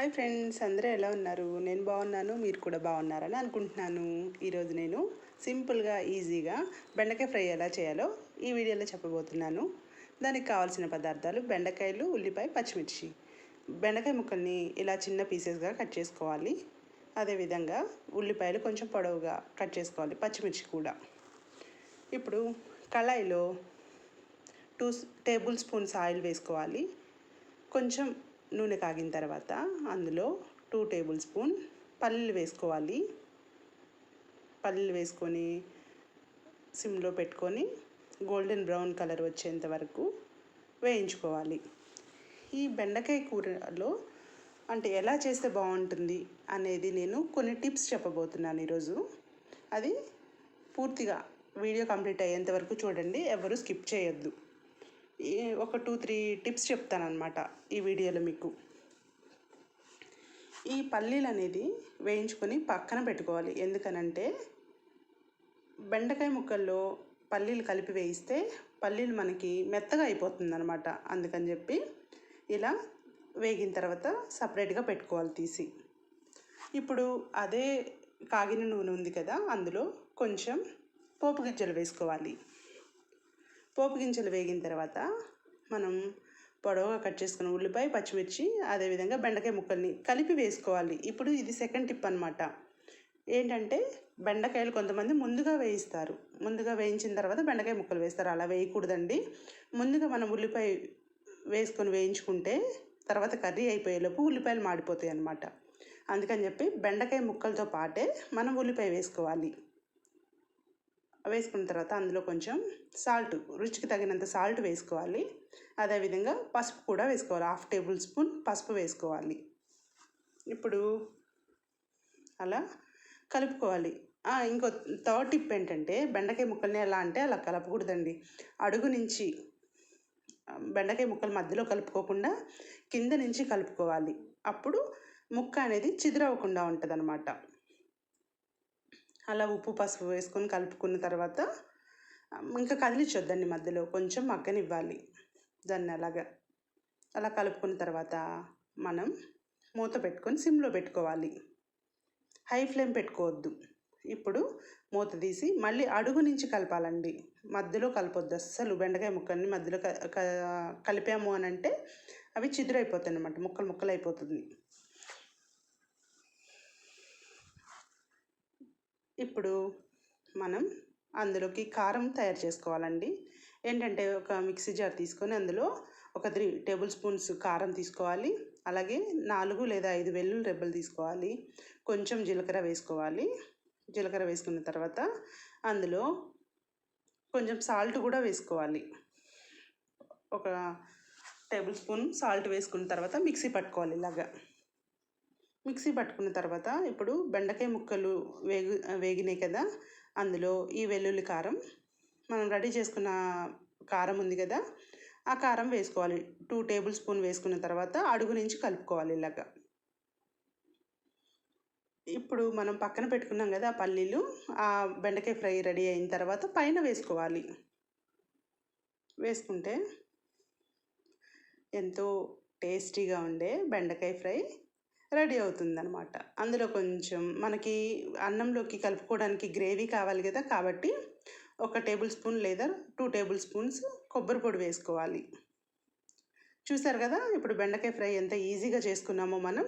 Hi friends అందరూ ఎలా ఉన్నారు? నేను బాగున్నాను మీరు కూడా బాగున్నారని అనుకుంటున్నాను. ఈరోజు నేను సింపుల్గా ఈజీగా బెండకాయ ఫ్రై ఎలా చేయాలో ఈ వీడియోలో చెప్పబోతున్నాను. దానికి కావాల్సిన పదార్థాలు బెండకాయలు ఉల్లిపాయ పచ్చిమిర్చి. బెండకాయ ముక్కల్ని ఇలా చిన్న పీసెస్గా కట్ చేసుకోవాలి. అదేవిధంగా ఉల్లిపాయలు కొంచెం పొడవుగా కట్ చేసుకోవాలి పచ్చిమిర్చి కూడా. ఇప్పుడు కళాయిలో టూ టేబుల్ స్పూన్స్ ఆయిల్ వేసుకోవాలి. కొంచెం నూనె కాగిన తర్వాత అందులో టూ టేబుల్ స్పూన్ పల్లీలు వేసుకోవాలి. పల్లీలు వేసుకొని సిమ్లో పెట్టుకొని గోల్డెన్ బ్రౌన్ కలర్ వచ్చేంత వరకు వేయించుకోవాలి. ఈ బెండకాయ కూరలో అంటే ఎలా చేస్తే బాగుంటుంది అనేది నేను కొన్ని టిప్స్ చెప్పబోతున్నాను ఈరోజు. అది పూర్తిగా వీడియో కంప్లీట్ అయ్యేంత వరకు చూడండి ఎవరు స్కిప్ చేయొద్దు. ఒక టూ త్రీ టిప్స్ చెప్తానమాట ఈ వీడియోలో మీకు. ఈ పల్లీలు అనేది వేయించుకొని పక్కన పెట్టుకోవాలి. ఎందుకనంటే బెండకాయ ముక్కల్లో పల్లీలు కలిపి వేయిస్తే పల్లీలు మనకి మెత్తగా అయిపోతుంది అనమాట అందుకని చెప్పి ఇలా వేగిన తర్వాత సపరేట్గా పెట్టుకోవాలి తీసి. ఇప్పుడు అదే కాగిన నూనె ఉంది కదా అందులో కొంచెం పోపు గింజలు వేసుకోవాలి. పోపు గింజలు వేగిన తర్వాత మనం పొడవుగా కట్ చేసుకున్న ఉల్లిపాయ పచ్చిమిర్చి అదేవిధంగా బెండకాయ ముక్కల్ని కలిపి వేసుకోవాలి. ఇప్పుడు ఇది సెకండ్ టిప్ అనమాట ఏంటంటే బెండకాయలు కొంతమంది ముందుగా వేయిస్తారు. ముందుగా వేయించిన తర్వాత బెండకాయ ముక్కలు వేస్తారు. అలా వేయకూడదండి. ముందుగా మనం ఉల్లిపాయ వేసుకొని వేయించుకుంటే తర్వాత కర్రీ అయిపోయేలోపు ఉల్లిపాయలు మాడిపోతాయి అన్నమాట అందుకని చెప్పి బెండకాయ ముక్కలతో పాటే మనం ఉల్లిపాయ వేసుకోవాలి. వేసుకున్న తర్వాత అందులో కొంచెం సాల్ట్ రుచికి తగినంత సాల్ట్ వేసుకోవాలి. అదేవిధంగా పసుపు కూడా వేసుకోవాలి. హాఫ్ టేబుల్ స్పూన్ పసుపు వేసుకోవాలి. ఇప్పుడు అలా కలుపుకోవాలి. ఇంకో థర్డ్ టిప్ ఏంటంటే బెండకాయ ముక్కల్ని ఎలా అంటే అలా కలపకూడదండి. అడుగు నుంచి బెండకాయ ముక్కలు మధ్యలో కలుపుకోకుండా కింద నుంచి కలుపుకోవాలి. అప్పుడు ముక్క అనేది చిదురవ్వకుండా ఉంటుంది అనమాట అలా ఉప్పు పసుపు వేసుకొని కలుపుకున్న తర్వాత ఇంకా కదిలించొద్దండి మధ్యలో. కొంచెం మగ్గనివ్వాలి దాన్ని అలాగా. అలా కలుపుకున్న తర్వాత మనం మూత పెట్టుకొని సిమ్లో పెట్టుకోవాలి. హై ఫ్లేమ్ పెట్టుకోవద్దు. ఇప్పుడు మూత తీసి మళ్ళీ అడుగు నుంచి కలపాలండి. మధ్యలో కలపొద్దు. అస్సలు బెండకాయ ముక్కల్ని మధ్యలో కలిపాము అని అంటే అవి చిదురైపోతాయి అన్నమాట ముక్కలు ముక్కలు అయిపోతుంది ఇప్పుడు మనం అందులోకి కారం తయారు చేసుకోవాలండి. ఏంటంటే ఒక మిక్సీ జార్ తీసుకొని అందులో ఒక త్రీ టేబుల్ స్పూన్స్ కారం తీసుకోవాలి. అలాగే నాలుగు లేదా ఐదు వెల్లుల్లి రెబ్బలు తీసుకోవాలి. కొంచెం జీలకర్ర వేసుకోవాలి. జీలకర్ర వేసుకున్న తర్వాత అందులో కొంచెం సాల్ట్ కూడా వేసుకోవాలి. ఒక టేబుల్ స్పూన్ సాల్ట్ వేసుకున్న తర్వాత మిక్సీ పట్టుకోవాలి ఇలాగా. మిక్సీ పట్టుకున్న తర్వాత ఇప్పుడు బెండకాయ ముక్కలు వేగు వేగినాయి కదా అందులో ఈ వెల్లుల్లి కారం మనం రెడీ చేసుకున్న కారం ఉంది కదా ఆ కారం వేసుకోవాలి. టూ టేబుల్ స్పూన్ వేసుకున్న తర్వాత అడుగు నుంచి కలుపుకోవాలి ఇలాగా. ఇప్పుడు మనం పక్కన పెట్టుకున్నాం కదా ఆ పల్లీలు ఆ బెండకాయ ఫ్రై రెడీ అయిన తర్వాత పైన వేసుకోవాలి. వేసుకుంటే ఎంతో టేస్టీగా ఉండే బెండకాయ ఫ్రై రెడీ అవుతుందనమాట అందులో కొంచెం మనకి అన్నంలోకి కలుపుకోవడానికి గ్రేవీ కావాలి కదా కాబట్టి ఒక టేబుల్ స్పూన్ లేదా టూ టేబుల్ స్పూన్స్ కొబ్బరి పొడి వేసుకోవాలి. చూసారు కదా ఇప్పుడు బెండకాయ ఫ్రై ఎంత ఈజీగా చేసుకున్నామో మనం.